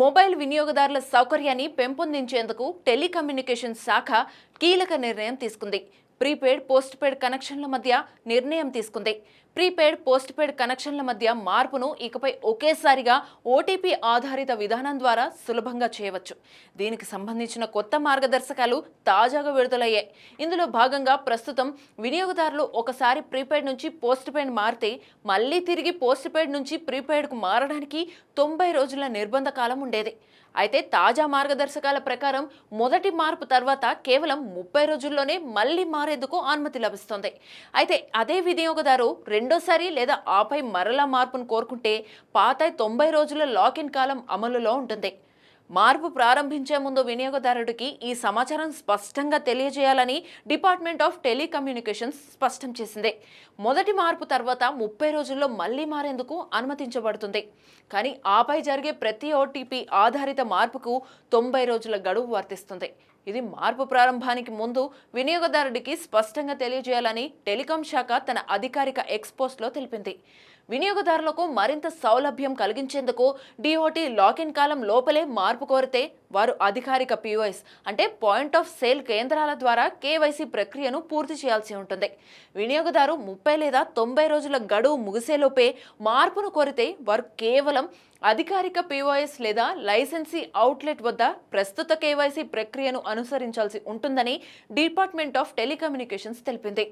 Mobile వినియోగదారుల సౌకర్యాన్ని పెంపొందించేందుకు టెలికమ్యూనికేషన్ శాఖ కీలక నిర్ణయం తీసుకుంది. ప్రీపెయిడ్ పోస్ట్ పెయిడ్ కనెక్షన్ల మధ్య నిర్ణయం తీసుకుంది. ప్రీపెయిడ్ పోస్ట్ పెయిడ్ కనెక్షన్ల మధ్య మార్పును ఇకపై ఒకేసారిగా ఓటీపీ ఆధారిత విధానం ద్వారా సులభంగా చేయవచ్చు. దీనికి సంబంధించిన కొత్త మార్గదర్శకాలు తాజాగా విడుదలయ్యాయి. ఇందులో భాగంగా ప్రస్తుతం వినియోగదారులు ఒకసారి ప్రీపెయిడ్ నుంచి పోస్ట్ పెయిడ్ మారితే మళ్ళీ తిరిగి పోస్ట్ పెయిడ్ నుంచి ప్రీపెయిడ్కు మారడానికి తొంభై రోజుల నిర్బంధ కాలం ఉండేది. అయితే తాజా మార్గదర్శకాల ప్రకారం మొదటి మార్పు తర్వాత కేవలం ముప్పై రోజుల్లోనే మళ్ళీ మారేందుకు అనుమతి లభిస్తుంది. అయితే అదే వినియోగదారు రెండోసారి లేదా ఆపై మరలా మార్పును కోరుకుంటే పాత తొంభై రోజుల లాకిన్ కాలం అమలులో ఉంటుంది. మార్పు ప్రారంభించే ముందు వినియోగదారుడికి ఈ సమాచారం స్పష్టంగా తెలియజేయాలని డిపార్ట్మెంట్ ఆఫ్ టెలికమ్యూనికేషన్స్ స్పష్టం చేసింది. మొదటి మార్పు తర్వాత ముప్పై రోజుల్లో మళ్ళీ మారేందుకు అనుమతించబడుతుంది. కానీ ఆపై జరిగే ప్రతి ఓటీపీ ఆధారిత మార్పుకు తొంభై రోజుల గడువు వర్తిస్తుంది. ఇది మార్పు ప్రారంభానికి ముందు వినియోగదారుడికి స్పష్టంగా తెలియజేయాలని టెలికాం శాఖ తన అధికారిక ఎక్స్పోస్ట్లో తెలిపింది. వినియోగదారులకు మరింత సౌలభ్యం కలిగించేందుకు డిఓటి లాకిన్ కాలం లోపలే మార్పు కోరితే వారు అధికారిక పిఓఎస్ అంటే పాయింట్ ఆఫ్ సేల్ కేంద్రాల ద్వారా కేవైసీ ప్రక్రియను పూర్తి చేయాల్సి ఉంటుంది. వినియోగదారు ముప్పై లేదా తొంభై రోజుల గడువు ముగిసేలోపే మార్పును కోరితే వారు కేవలం అధికారిక పిఓఎస్ లేదా లైసెన్సీ అవుట్లెట్ వద్ద ప్రస్తుత కేవైసీ ప్రక్రియను అనుసరించాల్సి ఉంటుందని డిపార్ట్మెంట్ ఆఫ్ టెలికమ్యూనికేషన్స్ తెలిపింది.